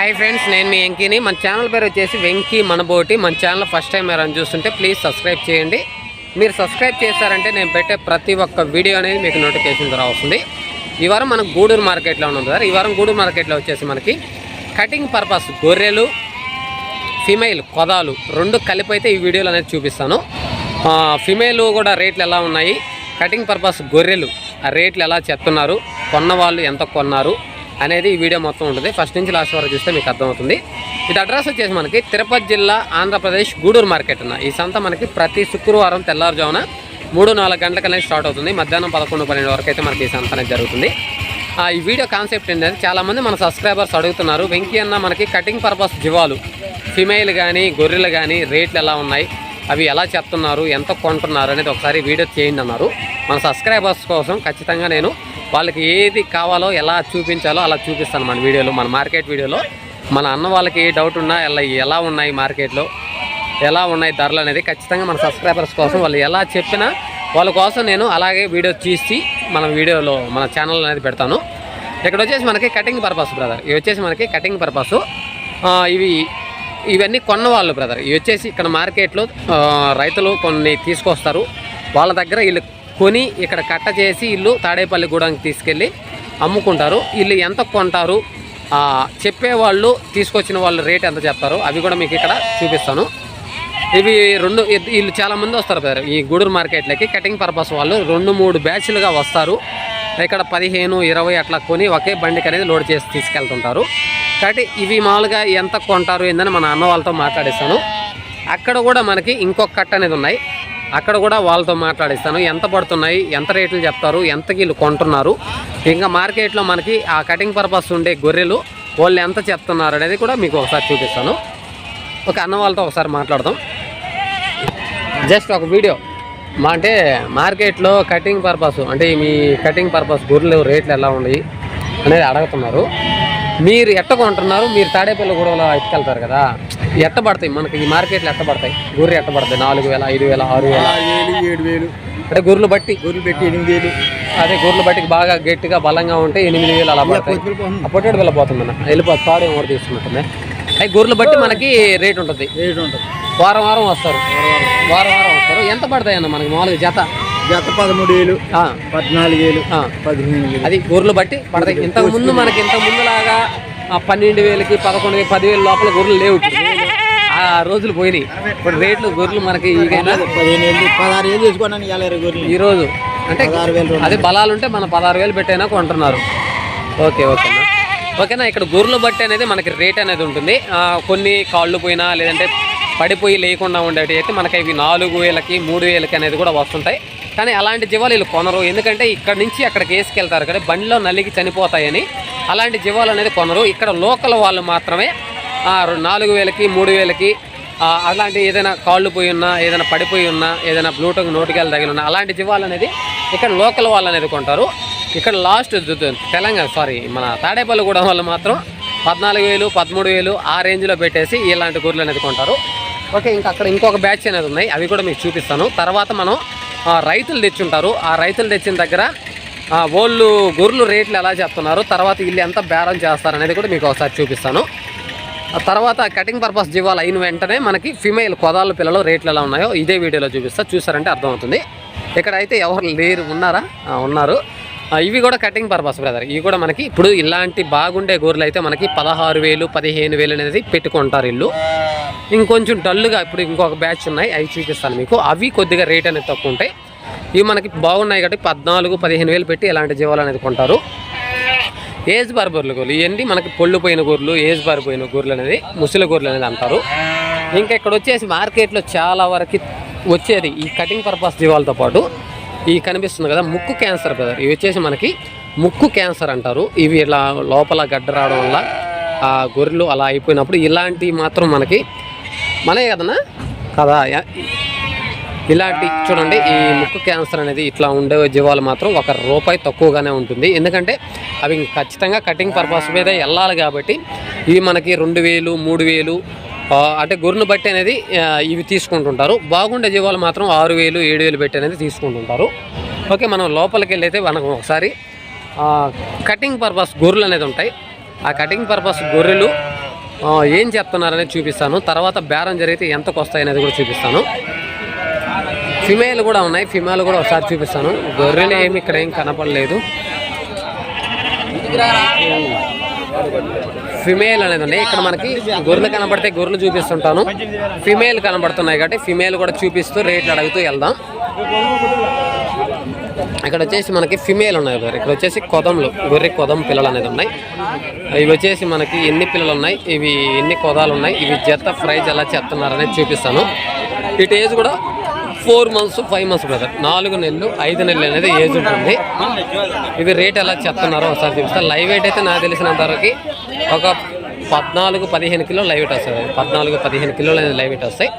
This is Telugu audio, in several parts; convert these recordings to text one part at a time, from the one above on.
హాయ్ ఫ్రెండ్స్ నేను మీ వెంకీని. మన ఛానల్ పేరు వచ్చేసి వెంకీ మనబోటి. మన ఛానల్ ఫస్ట్ టైం ఎవరైనా చూస్తుంటే ప్లీజ్ సబ్స్క్రైబ్ చేయండి. మీరు సబ్స్క్రైబ్ చేశారంటే నేను పెట్టే ప్రతి ఒక్క వీడియో అనేది మీకు నోటిఫికేషన్ ద్వారా వస్తుంది. ఈ వారం మనకు గూడూరు మార్కెట్లో ఉంది సార్. ఈ వారం గూడూరు మార్కెట్లో వచ్చేసి మనకి కటింగ్ పర్పస్ గొర్రెలు ఫిమేల్ కొదాలు రెండు కలిపి అయితే ఈ వీడియోలో అనేది చూపిస్తాను. ఫిమేలు ఫిమేల్ కూడా రేట్లు ఎలా ఉన్నాయి? కటింగ్ పర్పస్ గొర్రెలు ఆ రేట్లు ఎలా చెప్తున్నారు? కొన్న వాళ్ళు ఎంత కొన్నారు? అనేది ఈ వీడియో మొత్తం ఉంటుంది. ఫస్ట్ నుంచి లాస్ట్ వరకు చూస్తే మీకు అర్థమవుతుంది. ఇది అడ్రస్ వచ్చేసి మనకి తిరుపతి జిల్లా ఆంధ్రప్రదేశ్ గూడూరు మార్కెట్ అన్న ఈ సంత మనకి ప్రతి శుక్రవారం తెల్లారుజామున మూడు నాలుగు గంటల అనేది స్టార్ట్ అవుతుంది. మధ్యాహ్నం పదకొండు పన్నెండు వరకు అయితే మనకి ఈ సంత అనేది జరుగుతుంది. ఆ, ఈ వీడియో కాన్సెప్ట్ ఏంటంటే చాలామంది మన సబ్స్క్రైబర్స్ అడుగుతున్నారు వెంకీ అన్న మనకి కటింగ్ పర్పస్ జీవాలు ఫిమేల్ కానీ గొర్రెలు కానీ రేట్లు ఎలా ఉన్నాయి? అవి ఎలా చెప్తున్నారు ఎంత కొంటున్నారు అనేది ఒకసారి వీడియో చేయండి అన్నారు. మన సబ్స్క్రైబర్స్ కోసం ఖచ్చితంగా నేను వాళ్ళకి ఏది కావాలో ఎలా చూపించాలో అలా చూపిస్తాను మన వీడియోలో మన మార్కెట్ వీడియోలో. మన అన్న వాళ్ళకి ఏ డౌట్ ఉన్నా ఎలా ఎలా ఉన్నాయి మార్కెట్లో ఎలా ఉన్నాయి ధరలు అనేది ఖచ్చితంగా మన సబ్స్క్రైబర్స్ కోసం వాళ్ళు ఎలా చెప్పినా వాళ్ళ కోసం నేను అలాగే వీడియో తీసి మన వీడియోలో మన ఛానల్ అనేది పెడతాను. ఇక్కడ వచ్చేసి మనకి కటింగ్ పర్పస్ బ్రదర్ ఇవి వచ్చేసి మనకి కటింగ్ పర్పస్ ఇవి ఇవన్నీ కొన్న వాళ్ళు బ్రదర్ ఇవి వచ్చేసి ఇక్కడ మార్కెట్లో రైతులు కొన్ని తీసుకొస్తారు. వాళ్ళ దగ్గర వీళ్ళు కొని ఇక్కడ కట్ట చేసి ఇల్లు తాడేపల్లి గూడానికి తీసుకెళ్ళి అమ్ముకుంటారు. వీళ్ళు ఎంత కొంటారు? చెప్పేవాళ్ళు తీసుకొచ్చిన వాళ్ళు రేట్ ఎంత చెప్తారు? అవి కూడా మీకు ఇక్కడ చూపిస్తాను. ఇవి రెండు వీళ్ళు చాలామంది వస్తారు బ్రదర్ ఈ గూడూరు మార్కెట్లకి కటింగ్ పర్పస్ వాళ్ళు రెండు మూడు బ్యాచ్లుగా వస్తారు. ఇక్కడ పదిహేను ఇరవై అట్లా కొని ఒకే బండికి అనేది లోడ్ చేసి తీసుకెళ్తుంటారు. కాబట్టి ఇవి మామూలుగా ఎంత కొంటారు ఏందని మన అన్న వాళ్ళతో మాట్లాడిస్తాను అక్కడ కూడా మనకి ఇంకొక కట్ట అనేది ఉన్నాయి. అక్కడ కూడా వాళ్ళతో మాట్లాడిస్తాను ఎంత పడుతున్నాయి ఎంత రేట్లు చెప్తారు ఎంత వీళ్ళు కొంటున్నారు. ఇంకా మార్కెట్లో మనకి ఆ కటింగ్ పర్పస్ ఉండే గొర్రెలు వాళ్ళు ఎంత చెప్తున్నారు అనేది కూడా మీకు ఒకసారి చూపిస్తాను. ఒక అన్న వాళ్ళతో ఒకసారి మాట్లాడదాం. జస్ట్ ఒక వీడియో. మా అంటే మార్కెట్లో కటింగ్ పర్పస్ అంటే మీ కటింగ్ పర్పస్ గొర్రెలు రేట్లు ఎలా ఉన్నాయి అనేది అడుగుతున్నారు. మీరు ఎట్ట కొంటున్నారు మీరు తాడేపల్లి గొడవలో ఎత్తుకెళ్తారు కదా. ఎట్ట పడతాయి మనకి ఈ మార్కెట్లో ఎట్ట పడతాయి గొర్రె ఎట్ట పడతాయి నాలుగు వేల ఐదు వేల ఆరు వేల. వేలు ఏడు వేలు. అంటే గొర్రెలు బట్టి. గొర్రెలు పెట్టి ఎనిమిది వేలు. అదే గొర్రెలు బట్టికి బాగా గట్టిగా బలంగా ఉంటే ఎనిమిది వేలు అలా పడతాయి. పొట్టేడు వెళ్ళిపోతుంది అన్న. వెళ్ళిపోతుంది తాడు ఏమో తీసుకున్నట్టుంది. అవి గొర్రెలు బట్టి మనకి రేట్ ఉంటుంది. రేటు ఉంటుంది. వారం వారం వస్తారు. వారం వారం వస్తారు. ఎంత పడతాయి అన్న మనకి మామూలుగా జత? జత పదమూడు వేలు పద్నాలుగు వేలు. పదిహేను వేలు అది గొర్రెలు బట్టి పడతాయి. ఇంతకు ముందు మనకి ఇంతకు ముందులాగా ఆ పన్నెండు వేలకి పదకొండు వేలు పదివేలు లోపల గొర్రెలు లేవు. ఆ రోజులు పోయినాయి. ఇప్పుడు రేట్లు గొర్రెలు మనకి వేలు పదహారు వేలు తీసుకోండి ఇవాళ ఇరవై గొర్రెలు ఈ రోజు అంటే అదే బలాలు ఉంటే మన పదహారు వేలు పెట్టైనా కొంటున్నారు. ఓకే ఓకేనా ఓకేనా ఇక్కడ గొర్రెలు బట్టి అనేది మనకి రేట్ అనేది ఉంటుంది. కొన్ని కాళ్ళు పోయినా లేదంటే పడిపోయి లేకుండా ఉండేవి అయితే మనకి ఇవి నాలుగు వేలకి మూడు వేలకి అనేది కూడా వస్తుంటాయి. కానీ అలాంటి జీవాలు వీళ్ళు కొనరు. ఎందుకంటే ఇక్కడ నుంచి అక్కడికి వేసుకెళ్తారు కానీ బండిలో నలిగి చనిపోతాయని. అలాంటి జీవాలు అనేది కొనరు. ఇక్కడ లోకల్ వాళ్ళు మాత్రమే నాలుగు వేలకి మూడు వేలకి అలాంటి ఏదైనా కాళ్ళు పోయి ఉన్నా ఏదైనా పడిపోయి ఉన్నా ఏదైనా బ్లూటూత్ నోటికెళ్ళి తగిలి ఉన్నా అలాంటి జీవాలు అనేది ఇక్కడ లోకల్ వాళ్ళు అనేది కొంటారు. ఇక్కడ లాస్ట్ తెలంగాణ సారీ మన తాడేపల్లి కూడా వాళ్ళు మాత్రం పద్నాలుగు వేలు పదమూడు వేలు ఆ రేంజ్లో పెట్టేసి ఇలాంటి గొర్రెలు అనేది కొంటారు. ఓకే ఇంకా అక్కడ ఇంకొక బ్యాచ్ అనేది ఉన్నాయి అవి కూడా మీకు చూపిస్తాను. తర్వాత మనం రైతులు తెచ్చుంటారు. ఆ రైతులు తెచ్చిన దగ్గర వాళ్ళు గొర్రెలు రేట్లు ఎలా చెప్తున్నారు తర్వాత వీళ్ళు ఎంత బేరం చేస్తారు అనేది కూడా మీకు ఒకసారి చూపిస్తాను. ఆ తర్వాత కటింగ్ పర్పస్ జీవాలు అయిన వెంటనే మనకి ఫిమేల్ కొదాల పిల్లలు రేట్లు ఎలా ఉన్నాయో ఇదే వీడియోలో చూపిస్తా. చూసారంటే అర్థమవుతుంది. ఇక్కడ అయితే ఎవరు లేరు ఉన్నారా? ఉన్నారు. ఇవి కూడా కటింగ్ పర్పస్ బ్రదర్ ఇవి కూడా మనకి ఇప్పుడు ఇలాంటి బాగుండే గోర్లు అయితే మనకి పదహారు వేలు పదిహేను వేలు అనేది పెట్టుకుంటారు ఇల్లు. ఇంకొంచెం డల్గా ఇప్పుడు ఇంకొక బ్యాచ్ ఉన్నాయి అవి చూపిస్తాను మీకు. అవి కొద్దిగా రేట్ అనేది తక్కువ ఉంటాయి. ఇవి మనకి బాగున్నాయి కాబట్టి పద్నాలుగు పదిహేను వేలు పెట్టి ఇలాంటి జీవాలు అనేది కొంటారు. ఏజ్ బార్బర్లు గోర్లు ఇవన్నీ మనకి పొళ్ళుపోయిన గోర్లు గొర్రెలు ఏజ్ బారిపోయిన గొర్రెలు అనేది ముసలి గొర్రెలు అనేది అంటారు. ఇంకా ఇక్కడ వచ్చేసి మార్కెట్లో చాలా వరకు వచ్చేది ఈ కటింగ్ పర్పస్ జీవాలతో పాటు. ఈ కనిపిస్తుంది కదా ముక్కు క్యాన్సర్ బ్రదర్. ఇవి వచ్చేసి మనకి ముక్కు క్యాన్సర్ అంటారు. ఇవి ఇలా లోపల గడ్డ రావడం వల్ల ఆ గొర్రెలు అలా అయిపోయినప్పుడు ఇలాంటివి మాత్రం మనకి మనే కదనా కదా ఇలాంటి చూడండి ఈ ముక్కు క్యాన్సర్ అనేది ఇట్లా ఉండే జీవాలు మాత్రం ఒక రూపాయి తక్కువగానే ఉంటుంది. ఎందుకంటే అవి ఖచ్చితంగా కటింగ్ పర్పస్ మీద వెళ్ళాలి కాబట్టి ఇవి మనకి రెండు వేలు మూడు వేలు అంటే గొర్రెను బట్టి అనేది ఇవి తీసుకుంటుంటారు. బాగుండే జీవాలు మాత్రం ఆరు వేలు ఏడు వేలు పెట్టి అనేది తీసుకుంటుంటారు. ఓకే మనం లోపలికి వెళ్ళైతే మనకు ఒకసారి కటింగ్ పర్పస్ గొర్రెలు అనేది ఉంటాయి. ఆ కటింగ్ పర్పస్ గొర్రెలు ఏం చెప్తున్నారనేది చూపిస్తాను. తర్వాత బేరం జరిగితే ఎంతకు వస్తాయి అనేది కూడా చూపిస్తాను. ఫిమేల్ కూడా ఉన్నాయి. ఫిమేల్ కూడా ఒకసారి చూపిస్తాను. గొర్రెలు ఏమి ఇక్కడ ఏం కనపడలేదు. ఫిమేల్ అనేది ఉన్నాయి ఇక్కడ మనకి గొర్రెలు కనబడితే గొర్రెలు చూపిస్తుంటాను. ఫిమేల్ కనబడుతున్నాయి కాబట్టి ఫిమేల్ కూడా చూపిస్తూ రేట్లు అడుగుతూ వెళ్దాం. ఇక్కడ వచ్చేసి మనకి ఫిమేల్ ఉన్నాయి కదా ఇక్కడ వచ్చేసి కొదంలు గొర్రె కొదం పిల్లలు అనేది ఉన్నాయి. ఇవి వచ్చేసి మనకి ఎన్ని పిల్లలు ఉన్నాయి? ఇవి ఎన్ని కొదాలు ఉన్నాయి? ఇవి జత ప్రైజ్ ఎలా చెప్తున్నారనేది చూపిస్తాను. ఇటు ఏజ్ కూడా four months five months brother. నాలుగు నెలలు ఐదు నెలలు అనేది ఏజ్ ఉంటుంది. ఇవి రేట్ ఎలా చెప్తున్నారో ఒకసారి చూపిస్తాను లైవ్ వెయిట్ అయితే నాకు తెలిసినంత వరకు ఒక పద్నాలుగు పదిహేను కిలో లైవ్ వెయిట్ వస్తుంది. పద్నాలుగు పదిహేను కిలోలు అనేది లైవ్ వెయిట్ వస్తాయి.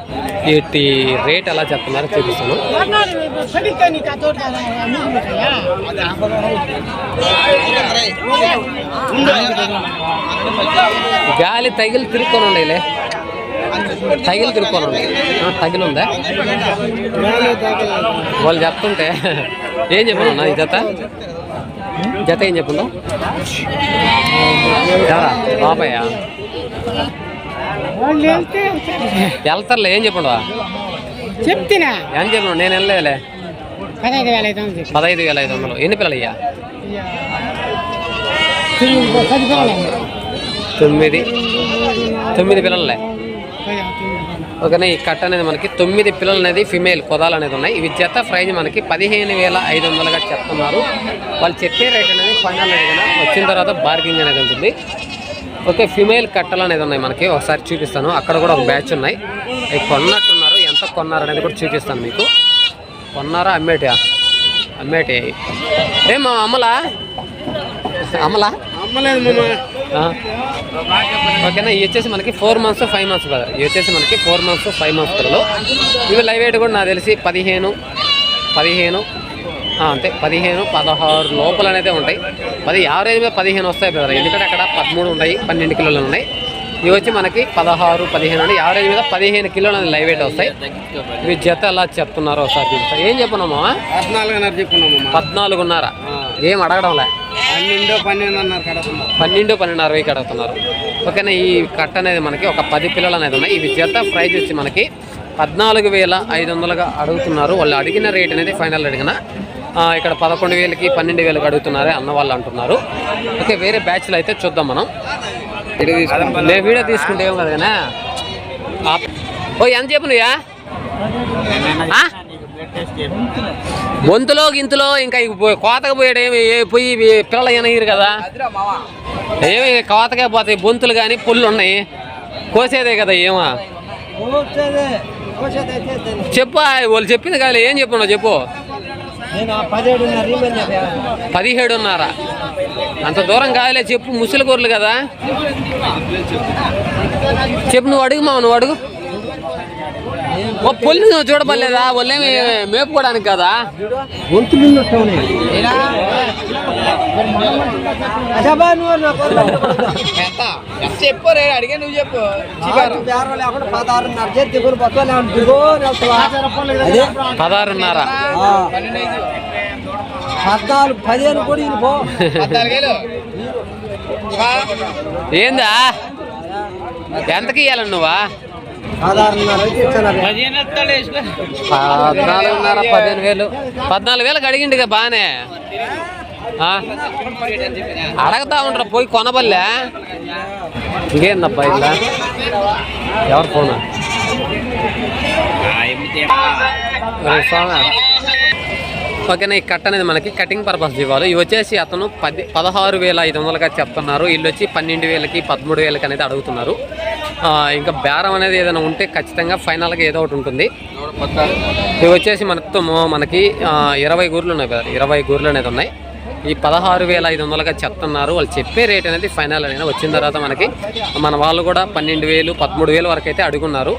వీటి రేట్ ఎలా చెప్తున్నారో చూపిస్తాను. గాలి తగిలి తిరుక్కొని ఉండేలే తగిలి తిరుక్కొని ఉండే ఆ, తగిలి ఉందా వాళ్ళు చెప్తుంటే ఏం చెప్పను ఈ జత? జత ఏం ఎవరా బాబాయ్ వెళ్తారులే ఏం చెప్పండు చెప్తున్నా. ఏం చెప్పను నేను వెళ్ళలేదులే. పదహైదు వేల ఐదు వందలు పదహైదు వేల ఐదు వందలు. ఎన్ని పిల్లలు అయ్యా? తొమ్మిది. తొమ్మిది. పిల్లలే ఓకేనా ఈ కట్ట అనేది మనకి తొమ్మిది పిల్లలు అనేది ఫిమేల్ కొదాలు అనేది ఉన్నాయి. ఇవి జత ప్రైజ్ మనకి పదిహేను వేల ఐదు వందలుగా చెప్తున్నారు. వాళ్ళు చెప్పే రేట్ అనేది ఫైనల్ రేట్ వచ్చిన తర్వాత బార్గింగ్ అనేది ఉంటుంది. ఓకే ఫిమేల్ కట్టలు అనేది ఉన్నాయి మనకి. ఒకసారి చూపిస్తాను. అక్కడ కూడా ఒక బ్యాచ్ ఉన్నాయి. అవి కొన్నట్టున్నారు. ఎంత కొన్నారు అనేది కూడా చూపిస్తాను మీకు. కొన్నారా? అమ్మేటియా? అమ్మేటి ఏం మా అమ్మలా? అమ్మలా? అమ్మలేదు ఓకేనా ఇవి వచ్చేసి మనకి ఫోర్ మంత్స్ ఫైవ్ మంత్స్ కదా. ఇవి వచ్చేసి మనకి ఫోర్ మంత్స్ ఫైవ్ మంత్స్ పిల్లలు ఇవి లైవ్ వెయిట్ కూడా నాకు తెలిసి పదిహేను పదిహేను అంతే పదిహేను పదహారు లోపలనైతే ఉంటాయి. పది యావరేజ్ మీద పదిహేను వస్తాయి బ్రదర్ ఎందుకంటే అక్కడ పదమూడు ఉన్నాయి పన్నెండు కిలోలు ఉన్నాయి. ఇవి వచ్చి మనకి పదహారు పదిహేను అంటే యావరేజ్ మీద పదిహేను కిలోలు అనేది లైవ్ వెయిట్ వస్తాయి. ఇవి జత ఎలా చెప్తున్నారో ఒకసారి ఏం చెప్పున్నామా పద్నాలుగున్నర చెప్పుకున్నామమ్మా పద్నాలుగున్నర. ఏం అడగడంలే. పన్నెండు పన్నెండున్నర పన్నెండు పన్నెండు అరవై కడుగుతున్నారు. ఓకేనా ఈ కట్ట అనేది మనకి ఒక పది పిల్లలు అనేది ఉన్నాయి. ఇవి జత ప్రైజ్ వచ్చి మనకి పద్నాలుగు వేల ఐదు వందలుగా అడుగుతున్నారు. వాళ్ళు అడిగిన రేట్ అనేది ఫైనల్ అడిగిన ఇక్కడ పదకొండు వేలకి పన్నెండు వేలకు అడుగుతున్నారే అన్న వాళ్ళు అంటున్నారు. ఓకే వేరే బ్యాచ్లు అయితే చూద్దాం మనం. నేను వీడియో తీసుకుంటే ఏం కదా ఓ ఎంత చెప్పు నువ్వా? ఆ? గొంతులో గింతులో ఇంకా కోతకు పోయాడు ఏమి? పోయి పిల్లలు ఎనగిరు కదా? ఏమి కోతకే పోతాయి. బొంతులు కానీ పుల్లు ఉన్నాయి. కోసేదే కదా ఏమా? చెప్పు వాళ్ళు చెప్పింది కాదు ఏం చెప్పు చెప్పు. పదిహేడున్నర అంత దూరం కాదులే చెప్పు ముసలి గొర్రెలు కదా. చెప్పు నువ్వు అడుగు మా నువ్వు అడుగు. ఓ పొల్లి నువ్వు చూడబడలేదా? వాళ్ళేమి మేపుకోవడానికి కదా? చెప్పు రే అడిగే నువ్వు చెప్పు. పదహారున్నర పద్నాలుగు పదిహేను కూడా పో. ఏందా? ఎంతకి ఇవ్వాలని నువ్వా? పద్నాలుగున్నర పదిహేను వేలు. పద్నాలుగు వేలకు అడిగిండు బాగానే. ఆ? అడగతా ఉంటారు పోయి కొనబల్లే. ఇంకేందబ్బా ఇలా ఎవరు ఫోన్? ఓకేనా ఈ కట్ అనేది మనకి కటింగ్ పర్పస్ ఇవ్వాలి. ఇవి వచ్చేసి అతను పది పదహారు వేల ఐదు వందలుగా చెప్తున్నారు. వీళ్ళు వచ్చి పన్నెండు వేలకి పదమూడు వేలకి అనేది అడుగుతున్నారు. ఇంకా బేరం అనేది ఏదైనా ఉంటే ఖచ్చితంగా ఫైనల్గా ఏదో ఒకటి ఉంటుంది. ఇవి వచ్చేసి మొత్తం మనకి ఇరవై గూర్లు ఉన్నాయి కదా ఇరవై గూర్లు అనేది ఉన్నాయి. ఈ పదహారు వేల ఐదు వందలుగా చెప్తున్నారు. వాళ్ళు చెప్పే రేట్ అనేది ఫైనల్ అయినా వచ్చిన తర్వాత మనకి మన వాళ్ళు కూడా పన్నెండు వేలు పదమూడు వేలు వరకు అయితే అడుగున్నారు.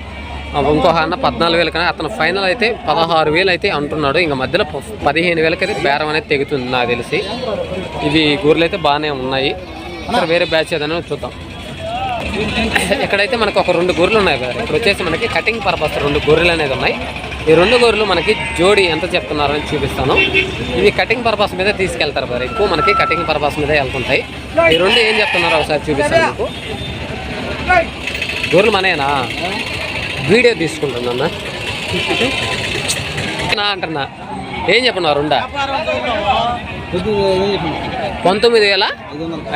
ఆ, ఇంకొక అన్న పద్నాలుగు వేలు కానీ అతను ఫైనల్ అయితే పదహారు వేలు అయితే అంటున్నాడు. ఇంకా మధ్యలో పదిహేను వేలకి అయితే బేరం అనేది తెగుతుంది నాకు తెలిసి. ఇవి గూర్లు అయితే బాగానే ఉన్నాయి. అక్కడ వేరే బ్యాచ్ ఏదైనా చూద్దాం. ఇక్కడైతే మనకు ఒక రెండు గొర్రెలు ఉన్నాయి కదా ఇక్కడ వచ్చేసి మనకి కటింగ్ పర్పస్ రెండు గొర్రెలు అనేది ఉన్నాయి. ఈ రెండు గొర్రెలు మనకి జోడి ఎంత చెప్తున్నారో అని చూపిస్తాను. ఇవి కటింగ్ పర్పస్ మీద తీసుకెళ్తారు కదా ఎక్కువ మనకి కటింగ్ పర్పస్ మీద వెళ్తుంటాయి. ఈ రెండు ఏం చెప్తున్నారో ఒకసారి చూపిస్తాను మీకు. గొర్రెలు మనేనా వీడియో తీసుకుంటున్నా నా అంటున్నా. ఏం చెప్పను రెండా? పంతొమ్మిది వేల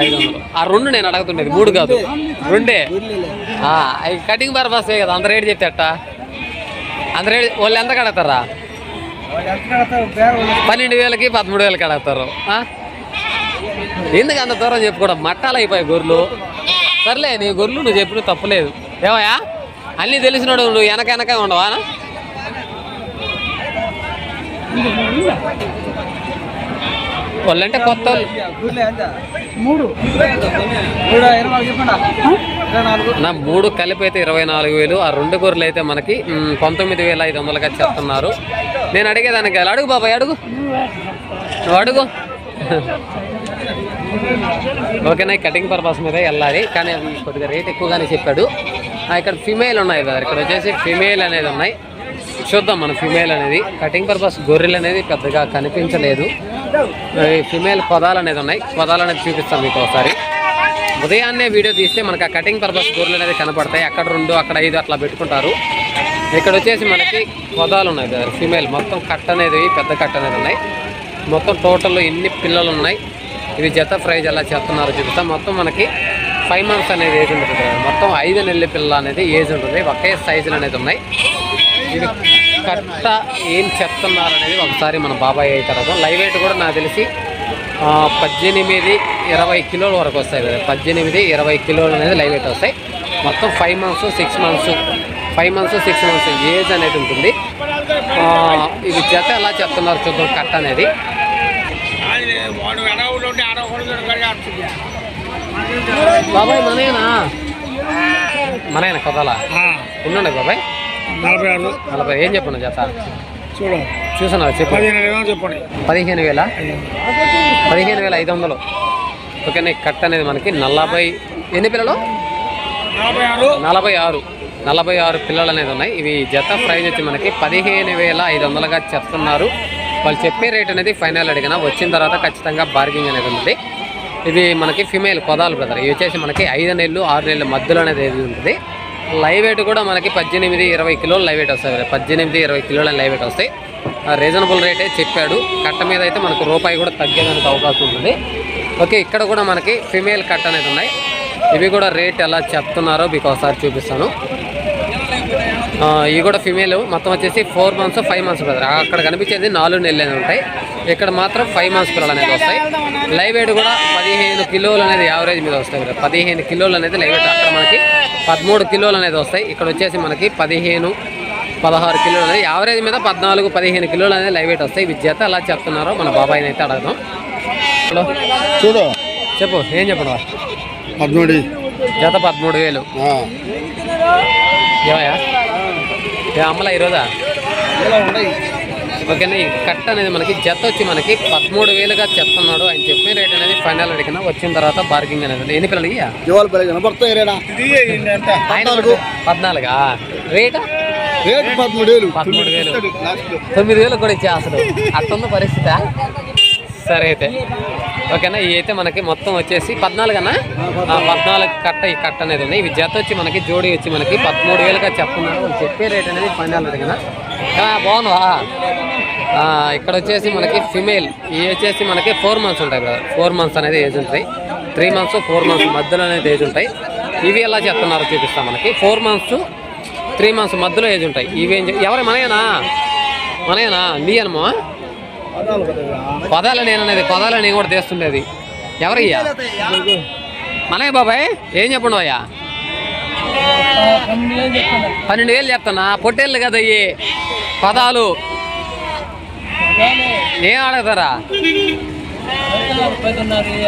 ఐదు వందలు. ఆ రెండు నేను అడుగుతుండేది మూడు కాదు. రెండే? అవి కటింగ్ పర్పసే కదా అంత రేటు చెప్పేట అంత రేటు వాళ్ళు ఎంత కడతారా? పన్నెండు వేలకి పదమూడు వేలకి అడుగుతారు ఎందుకు అంత దూరం చెప్పుకోవడం? మట్టాలు అయిపోయాయి గొర్రెలు. సర్లే నీ గొర్రెలు నువ్వు చెప్పిన తప్పులేదు. ఏమయ్యా? అన్నీ తెలిసినాడు నువ్వు వెనక వెనక ఉండవా? వాళ్ళంటే కొత్త వాళ్ళు. మూడు. నా మూడు కలిపి అయితే ఇరవై నాలుగు వేలు. ఆ రెండు గొర్రెలు అయితే మనకి పంతొమ్మిది వేల ఐదు వందలుగా చెప్తున్నారు నేను అడిగేదానికి. అడుగు బాబాయ్ అడుగు. నువ్వు అడుగు. ఓకేనా కటింగ్ పర్పస్ మీద వెళ్ళాలి. కానీ కొద్దిగా రేట్ ఎక్కువగానే చెప్పాడు. ఆ, ఇక్కడ ఫిమేల్ ఉన్నాయి కదా ఇక్కడ వచ్చేసి ఫిమేల్ అనేది ఉన్నాయి. చూద్దాం మన ఫిమేల్ అనేది. కటింగ్ పర్పస్ గొర్రెలు అనేది పెద్దగా కనిపించలేదు. ఫిమేల్ పదాలు అనేది ఉన్నాయి. పదాలు అనేది చూపిస్తాం మీకు ఒకసారి. ఉదయాన్నే వీడియో తీస్తే మనకు ఆ కటింగ్ పర్పస్ గొర్రెలు అనేది కనపడతాయి. అక్కడ రెండు అక్కడ ఐదు అట్లా పెట్టుకుంటారు. ఇక్కడ వచ్చేసి మనకి పదాలు ఉన్నాయి కదా ఫిమేల్ మొత్తం కట్ట అనేది పెద్ద కట్ట అనేది ఉన్నాయి. మొత్తం టోటల్ ఎన్ని పిల్లలు ఉన్నాయి? ఇవి జత ప్రైజ్ ఎలా చేస్తున్నారు చూపిస్తాం. మొత్తం మనకి ఫైవ్ మంత్స్ అనేది ఏజ్ ఉంటుంది మొత్తం ఐదు నెలల పిల్ల అనేది ఏజ్ ఉంటుంది. ఒకే సైజులు అనేది ఉన్నాయి. ఇవి కట్ట ఏం చెప్తున్నారు అనేది ఒకసారి మన బాబాయ్ అవుతారు లైవ్ వెయిట్ కూడా నాకు తెలిసి పద్దెనిమిది ఇరవై కిలోల వరకు వస్తాయి కదా. పద్దెనిమిది ఇరవై కిలోలు అనేది లైవ్ వెయిట్ వస్తాయి. మొత్తం five months six months five months six months age అనేది ఉంటుంది. ఇది జత ఎలా చెప్తున్నారు చూద్దాం కట్ట అనేది. బాబాయ్ మనేనా మనేనా కొదాలా ఎన్నున్నాయి బాబాయ్? నలభై ఆరు. నలభై. ఏం చెప్పను జత? చూడు. చూసాను చెప్పు. పదిహేను వేలు చెప్పండి. పదిహేను వేల? పదిహేను వేల ఐదు వందలు. ఓకేనా ఈ కట్ట అనేది మనకి నలభై. ఎన్ని పిల్లలు? నలభై ఆరు. నలభై ఆరు. పిల్లలు అనేది ఉన్నాయి. ఇవి జత ప్రైజ్ వచ్చి మనకి పదిహేను వేల ఐదు వందలుగా చెప్తున్నారు. వాళ్ళు చెప్పే రేట్ అనేది ఫైనల్ అడిగిన వచ్చిన తర్వాత ఖచ్చితంగా బార్గింగ్ అనేది ఉంది. ఇవి మనకి ఫిమేల్ పదాలు బ్రదర్. ఇవి వచ్చేసి మనకి ఐదు నెలలు ఆరు నెలల మధ్యలో అనేది ఉంటుంది? లైవ్ వెయిట్ కూడా మనకి పద్దెనిమిది ఇరవై కిలోలు లైవ్ వెయిట్ వస్తాయి పద్దెనిమిది ఇరవై కిలోల లైవ్ వెయిట్ వస్తాయి. రీజనబుల్ రేటే చెప్పాడు. కట్ట మీద అయితే మనకు రూపాయి కూడా తగ్గేదానికి అవకాశం ఉంటుంది. ఓకే ఇక్కడ కూడా మనకి ఫిమేల్ కట్ట అనేది ఉన్నాయి. ఇవి కూడా రేట్ ఎలా చెప్తున్నారో మీకు ఒకసారి చూపిస్తాను. ఇవి కూడా ఫిమేల్ మొత్తం వచ్చేసి four months five months brother అక్కడ కనిపించేది నాలుగు నెలలు ఉంటాయి. ఇక్కడ మాత్రం ఫైవ్ మంత్స్ పిల్లలు అనేది వస్తాయి. లైవ్ వెయిట్ కూడా పదిహేను కిలోలు అనేది యావరేజ్ మీద వస్తాయి బ్రదర్ పదిహేను కిలోలు అనేది లైవ్ వెయిట్ అక్కడ మనకి పదమూడు కిలోలు అనేది వస్తాయి. ఇక్కడ వచ్చేసి మనకి పదిహేను పదహారు కిలోలు అనేది యావరేజ్ మీద పద్నాలుగు పదిహేను కిలోలు అనేది లైవ్ వెయిట్ వస్తాయి. జత ఎలా చెప్తున్నారో మన బాబాయ్ని అయితే అడగదాం. హలో. చూడు. చెప్పు ఏం చెప్పడం పద్మూడు. జత పదమూడు వేలు. ఏమయ్యా? అమ్మలా ఈరోజా ఓకేనా ఈ కట్ట అనేది మనకి జత వచ్చి మనకి పదమూడు వేలుగా చెప్తున్నాడు. ఆయన చెప్పిన రేట్ అనేది ఫైనల్ అడిగిన వచ్చిన తర్వాత బార్గింగ్ అనేది. ఎన్ని పిల్లలు పద్నాలుగా. రేట్? రేటు పదమూడు వేలు. పదమూడు వేలు. తొమ్మిది వేలు కూడా ఇచ్చే అసలు. అట్టుంది పరిస్థితి? సరే అయితే. ఓకేనా? ఇవి అయితే మనకి మొత్తం వచ్చేసి పద్నాలుగు అన్న పద్నాలుగు కట్ట ఈ కట్ట అనేది ఉన్నాయి. ఇవి జత వచ్చి మనకి జోడి వచ్చి మనకి పదమూడు వేలుగా చెప్తున్నారు చెప్పే రేట్ అనేది ఫైనల్ బాగున్నావా ఇక్కడ వచ్చేసి మనకి ఫిమేల్. ఇవి వచ్చేసి మనకి ఫోర్ మంత్స్ ఉంటాయి కదా ఫోర్ మంత్స్ అనేది ఏజ్ ఉంటాయి. త్రీ మంత్స్ ఫోర్ మంత్స్ మధ్యలో అనేది ఏజ్ ఉంటాయి. ఇవి ఎలా చెప్తున్నారో చూపిస్తాం మనకి. ఫోర్ మంత్స్ త్రీ మంత్స్ మధ్యలో ఏజ్ ఉంటాయి. ఇవి ఏం ఎవరి మనయేనా? మనయేనా? నీ అనమా? పదాలు నేను అనేది నేను కూడా తీస్తుండేది. ఎవరయ్యా మనయ్య బాబాయ్ ఏం చెప్పండు అయ్యా? పన్నెండు వేలు చెప్తానా పొట్టేళ్ళు కదా అయ్యి పదాలు ఏం అడుగుతారా?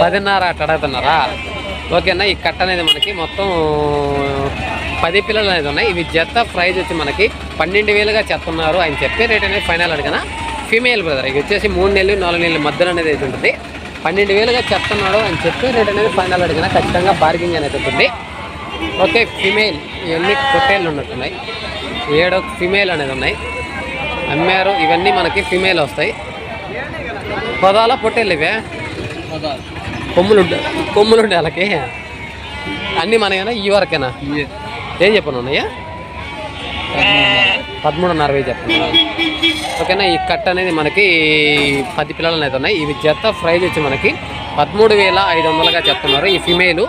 పదిన్నర అట్ట అడుగుతున్నారా? ఓకేనా ఈ కట్ట అనేది మనకి మొత్తం పది పిల్లలు అనేది ఉన్నాయి. ఇవి జత ప్రైజ్ వచ్చి మనకి పన్నెండు వేలుగా చెప్తున్నారు. ఆయన చెప్పే రేట్ అనేది ఫైనల్ అడిగినా? Female brother. ఇవి వచ్చేసి మూడు నెలలు నాలుగు నెలల మధ్యలో అనేది అయితే ఉంటుంది. పన్నెండు వేలుగా చెప్తున్నాడు ఆయన చెప్పే రేట్ అనేది ఫైనల్ అడిగిన ఖచ్చితంగా బార్గింగ్ అనేది ఉంటుంది. ఓకే ఫీమేల్ ఇవన్నీ పొట్టేళ్ళు ఉన్నట్టున్నాయి. ఏడో ఫీమేల్ అనేది ఉన్నాయి. అమ్మారు ఇవన్నీ మనకి ఫీమేల్ వస్తాయి. పదాల పొట్టేళ్ళు ఇవే. కొమ్ములు ఉండే కొమ్ములు ఉండే వాళ్ళకి. అన్నీ మనయేనా ఈ వరకేనా? ఏం చెప్పను అన్నయ్య పదమూడున్నర వేలు చెప్తున్నా ఓకేనా? ఈ కట్ అనేది మనకి పది పిల్లలు అనేది ఉన్నాయి. ఇవి జత ప్రైజ్ వచ్చి మనకి పదమూడు వేల ఐదు వందలుగా చెప్తున్నారు ఈ ఫిమేలు.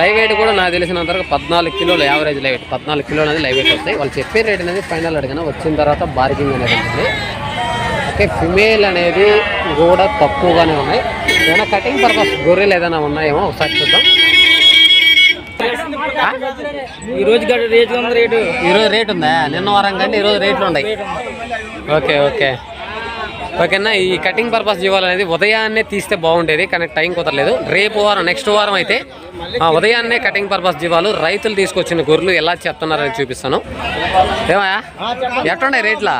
లైవ్ వెయిట్ కూడా నాకు తెలిసినంత వరకు పద్నాలుగు కిలోలు యావరేజ్ లైవ్ వెయిట్. పద్నాలుగు కిలోలు అనేది లైవ్ వెయిట్ వస్తాయి. వాళ్ళు చెప్పే రేట్ అనేది ఫైనల్ అడిగిన. వచ్చిన తర్వాత బార్గింగ్ అనేది ఉంటుంది. ఓకే ఫిమేల్ అనేది కూడా తక్కువగానే ఉన్నాయి. ఏమైనా కటింగ్ పర్పస్ గొర్రెలు ఏదైనా ఉన్నాయేమో ఒకసారి చూద్దాం. ఈ రోజు గడు రేటు ఉంది రేటు. ఈరోజు రేటు ఉందా? నిన్న వారం కంటే ఈరోజు రేట్లు ఉన్నాయి. Okay okay. ఓకేనా? ఈ కటింగ్ పర్పస్ జీవాలు ఉదయాన్నే తీస్తే బాగుండేది కానీ టైం కుదరలేదు. రేపు వారం నెక్స్ట్ వారం అయితే ఉదయాన్నే కటింగ్ పర్పస్ జీవాలు రైతులు తీసుకొచ్చిన గొర్రెలు ఎలా చెప్తున్నారని చూపిస్తాను. ఏమయ్యా? ఎట్టున్నాయి రేట్లా?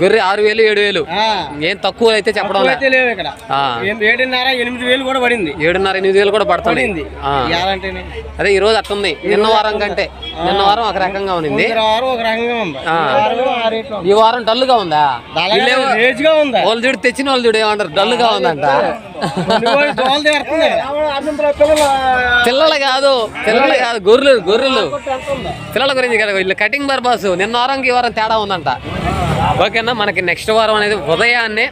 గొర్రె ఆరు వేలు. ఏడు వేలు. ఏం తక్కువ అయితే చెప్పడం ఏడున్నర ఎనిమిది వేలు కూడా పడింది. ఏడున్నర ఎనిమిది వేలు కూడా పడుతుంది అదే ఈ రోజు అట్టుంది. నిన్న వారం కంటే. నిన్న వారం ఒక రకంగా ఉంది. ఈ వారం డల్గా ఉందా? వాళ్ళు చూడు తెచ్చిన వాళ్ళు చూడు ఏమంటారు? డల్గా ఉందంట. పిల్లలు కాదు పిల్లలు కాదు గొర్రెలు గొర్రెలు. పిల్లల గురించి కదా వీళ్ళు కటింగ్ పర్పస్. నిన్న వారంకి ఈ వారం తేడా ఉందంట. ఓకేనా మనకి నెక్స్ట్ వారం అనేది ఉదయాన్నే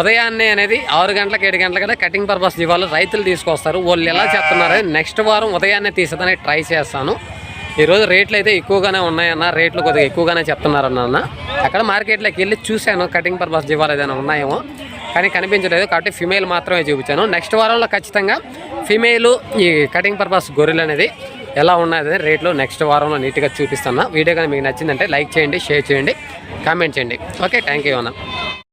ఉదయాన్నే అనేది ఆరు గంటలకు ఏడు గంటలకైనా కటింగ్ పర్పస్ ఇవాళ రైతులు తీసుకొస్తారు. వాళ్ళు ఎలా చెప్తున్నారు నెక్స్ట్ వారం ఉదయాన్నే తీసేదానికి ట్రై చేస్తాను. ఈరోజు రేట్లు అయితే ఎక్కువగానే ఉన్నాయన్న రేట్లు కొద్దిగా ఎక్కువగానే చెప్తున్నారన్న అక్కడ మార్కెట్లోకి వెళ్ళి చూశాను కటింగ్ పర్పస్ జీవాలు ఏదైనా ఉన్నాయేమో. కానీ కనిపించలేదు కాబట్టి ఫిమేల్ మాత్రమే చూపించాను. నెక్స్ట్ వారంలో ఖచ్చితంగా ఫిమేల్ ఈ కటింగ్ పర్పస్ గొర్రెలు అనేది ఎలా ఉన్నది రేట్లు నెక్స్ట్ వారంలో నీట్గా చూపిస్తాను. వీడియో కానీ మీకు నచ్చిందంటే లైక్ చేయండి షేర్ చేయండి కామెంట్ చేయండి. ఓకే థ్యాంక్ యూ అన్న.